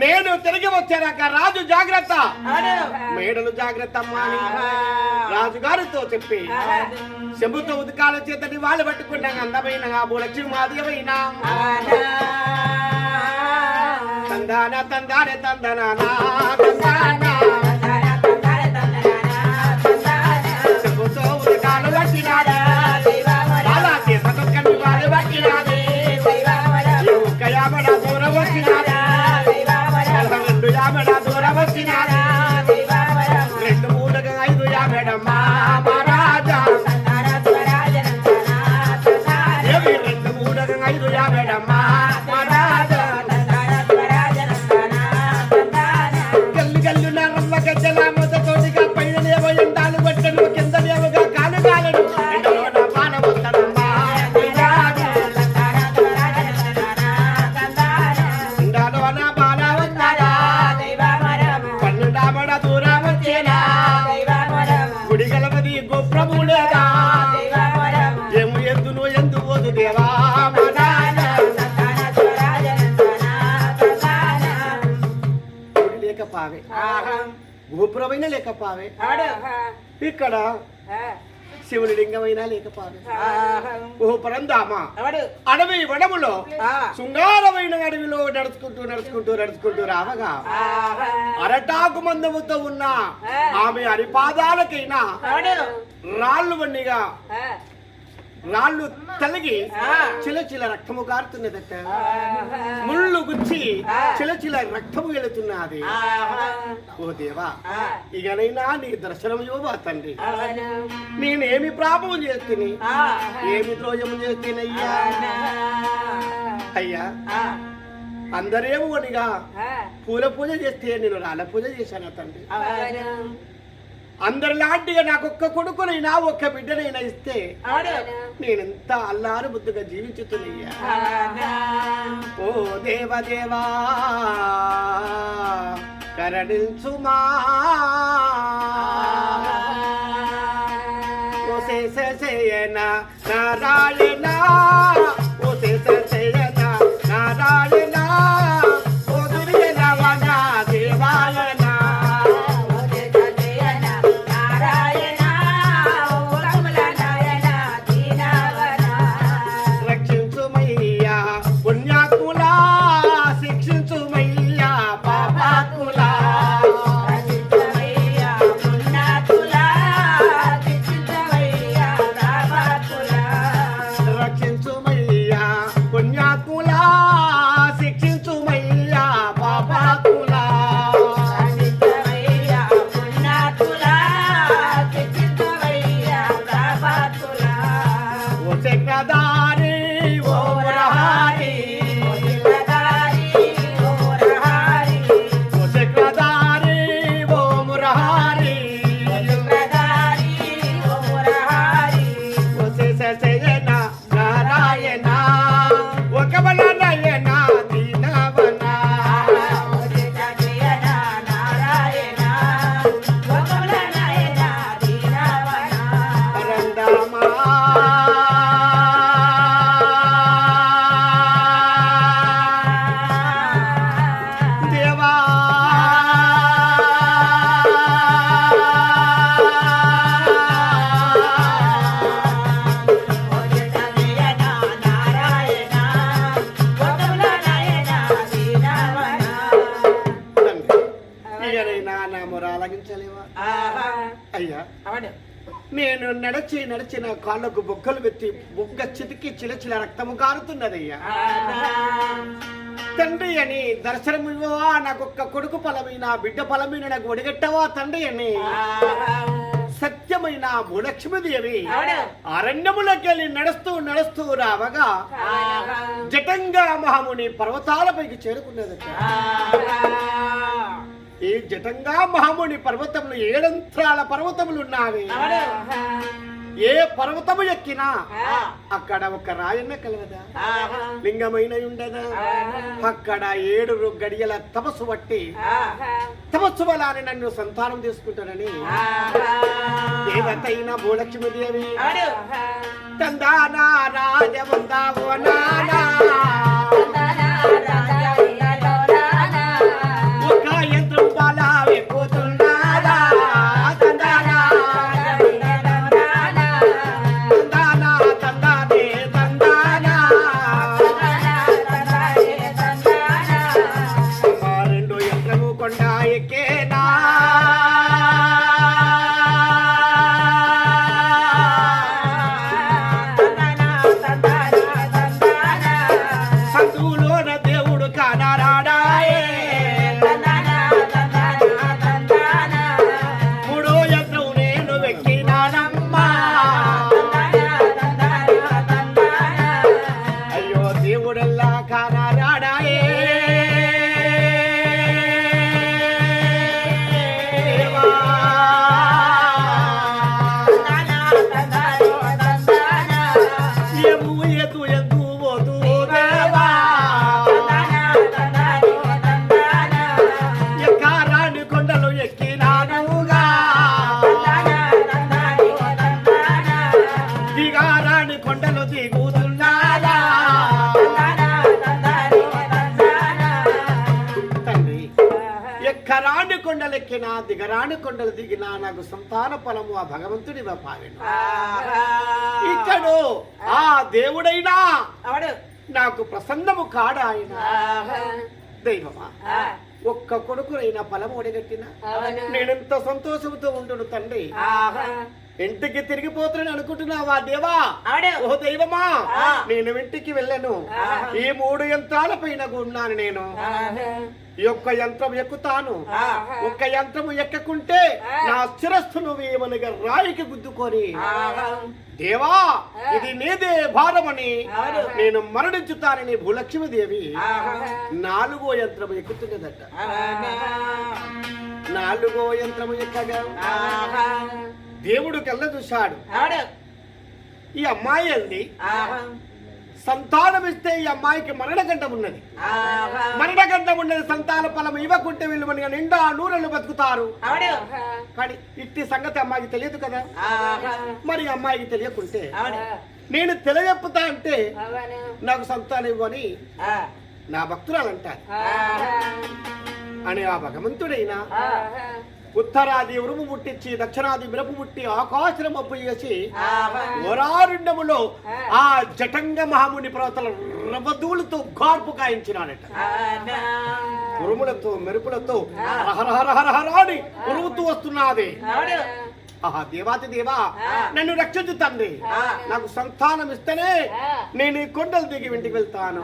నేను తిరిగి వచ్చాక రాజు జాగ్రత్త. మేడలు జాగ్రత్త అమ్మా ఆహా. రాజుగారితో చెప్పి. చెబుతూ ఉదకాల చేతని వాళ్ళు పట్టుకున్నాక అందమైన భూలక్ష్మి మాదిగమైన తందాన తందానే తందానా లేకపావే గోపురమైన లేకపావే ఇక్కడ. శివుని లింగమైనా లేకపావే ఓ పరందామా అడవి వడములో శృంగారమైన అడవిలో నడుచుకుంటూ నడుచుకుంటూ నడుచుకుంటూ రావగా అరటాకు మందముతో ఉన్న ఆమె అరిపాదాలకైనా రాళ్ళు వన్నిగా రాళ్ళు తలిగి చిలచిల రక్తము కారుతున్నదట ముళ్ళు గుచ్చి చిలచిల రక్తము వెళుతున్నది. ఓ దేవా ఇకనైనా నీ దర్శనం ఇవ్వబా తండ్రి? నేనేమి ప్రాపము చేస్తుని? ఏమి ద్రోజము చేస్తేనయ్యా అయ్యా? అందరేమో అనిగా పూల పూజ చేస్తే నేను రాళ్ళ పూజ చేశాను తండ్రి? అందరిలాంటిగా నాకు ఒక్క కొడుకునైనా ఒక్క బిడ్డనైనా ఇస్తే నేనెంత అల్లారు బుద్ధిగా జీవించుతున్నయ్యా. ఓ దేవదేవా కరణించుమా ఓ నారాయణ ఓ శేషశయన నారాయణ. నా మొర ఆలగించలేవా అయ్యా. నేను నడిచి నడిచి నా కాళ్ళకు బొక్కలు వెత్తి బొగ్గ చితికి చిలచిల రక్తము కారుతున్నదయ్యా తండ్రి అని దర్శనం ఇవ్వవా నాకొక్క కొడుకు ఫలమైన బిడ్డ ఫలమైన నాకు ఒడిగట్టవా తండ్రి అని? సత్యమైన భూలక్ష్మీదేవి అరణ్యములకెళ్ళి నడుస్తూ నడుస్తూ రావగా జటంగా మహాముని పర్వతాలపైకి చేరుకున్నదట. ఈ జటంగా మహాముని పర్వతములు ఏడంత్రాల పర్వతములు ఉన్నవి ఏ పర్వతము ఎక్కినా అక్కడ ఒక రాయన్న కలవదా? లింగమైన ఉండదా అక్కడ ఏడు గడియల తపస్సు బట్టి తపస్సు వలాని నన్ను సంతానం తీసుకుంటానని దేవతైన భూలక్ష్మీదేవి. తందానా రాజవందావో నానా ఎక్కరాని కొండలెక్కినా దిగరాని కొండలు దిగినా నాకు సంతాన ఫలము ఆ భగవంతుడి పావిను ఇతడు ఆ దేవుడైనా నాకు ప్రసన్నము కాడా ఆయన దైవమా ఒక్క కొడుకునైనా ఫలము ఒడగట్టిన నేనెంత సంతోషంతో ఉంటును తండ్రి ఇంటికి తిరిగిపోతున్నాను అనుకుంటున్నావా దేవా ఓ దైవమా. నేను ఇంటికి వెళ్ళను ఈ మూడు యంత్రాల పైన ఉన్నాను నేను ఈ ఒక్క యంత్రం ఎక్కుతాను. ఒక్క యంత్రము ఎక్కకుంటే నా శిరస్సును వేయమనగా రాయికి గుద్దుకొని దేవా ఇది నీదే భారమని. నేను మరణించుతానని భూలక్ష్మీదేవి నాలుగో యంత్రము ఎక్కుతున్నదట. నాలుగో యంత్రము ఎక్కగా? దేవుడు కళ్ళ చూశాడు ఈ అమ్మాయి అంది సంతానం ఇస్తే ఈ అమ్మాయికి మరణగండం ఉన్నది. మరణగండం ఉన్నది సంతాన ఫలం ఇవ్వకుంటే వీళ్ళు మనకి నిండా నూరెళ్ళు బతుకుతారు. అవడు కానీ ఇట్టి సంగతి అమ్మాయికి తెలియదు కదా? మరి అమ్మాయికి తెలియకుంటే నేను తెలియపుతా అంటే నాకు సంతానం ఇవ్వని నా భక్తురాలు అంటారు. అని ఆ భగవంతుడైనా ఉత్తరాది ఉరుము ముట్టించి దక్షిణాది మిరపు ముట్టి ఆకాశం అప్పు చేసి వరారుండములో ఆ. జటంగ మహాముని పర్వతల రవధూలతో గార్పు కాయించినాడట. ఉరుములతో మెరుపులతో హరహరహరహరాని ఉరుముతూ వస్తున్నది. ఆహా దేవాతి దేవా నన్ను రక్షించు తండ్రి. నాకు సంతానం ఇస్తేనే నేను ఈ కొండలు దిగి ఇంటికి వెళ్తాను.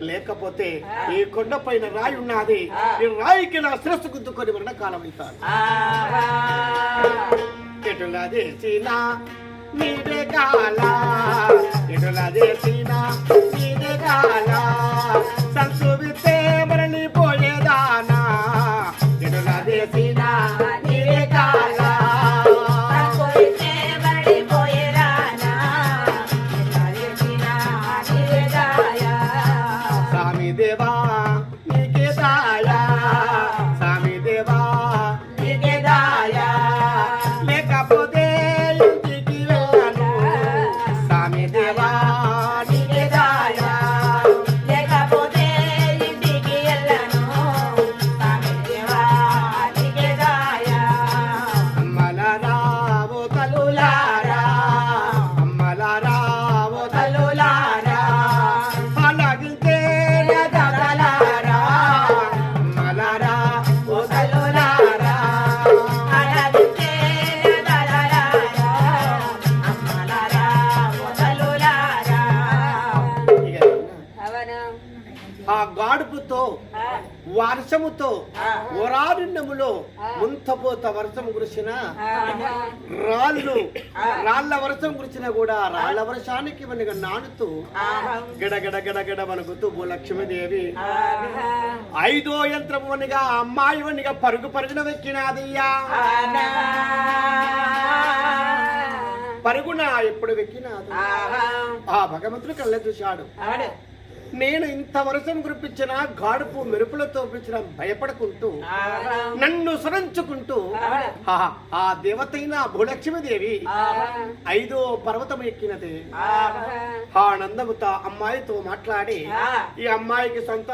లేకపోతే ఈ కొండ పైన రాయి ఉన్నది. ఈ రాయికి నా శిరస్సు గుద్దుకొని మరణ కాలం వెళ్తాను ఎటులా చేసినా నీదే కాల. ఎటులా చేసినా నీదే కాల. వర్షముతో వరారుణ్యములో ముంతపోత వర్షం కురిసిన రాళ్ళు రాళ్ళ వర్షం కురిచినా కూడా రాళ్ళ వర్షానికి మనక నానుతూ గడగడ గడగడ వణుకుతూ భూలక్ష్మీదేవి. ఐదో యంత్రం వనిగా అమ్మాయి వనిగా పరుగు పరుగున వెక్కినాదయ్యా. పరుగున ఎప్పుడు వెక్కినాదు? ఆ భగవంతుడు కళ్ళ చూశాడు నేను ఇంత వర్షం కురిపించిన గాడుపు మెరుపులతో పిలిచిన భయపడుకుంటూ నన్ను సురంచుకుంటూ ఆ ఆ దేవతైన భూలక్ష్మీదేవి ఐదో పర్వతం ఎక్కినది. ఆ ఆనందముతో అమ్మాయితో మాట్లాడి ఈ అమ్మాయికి సొంత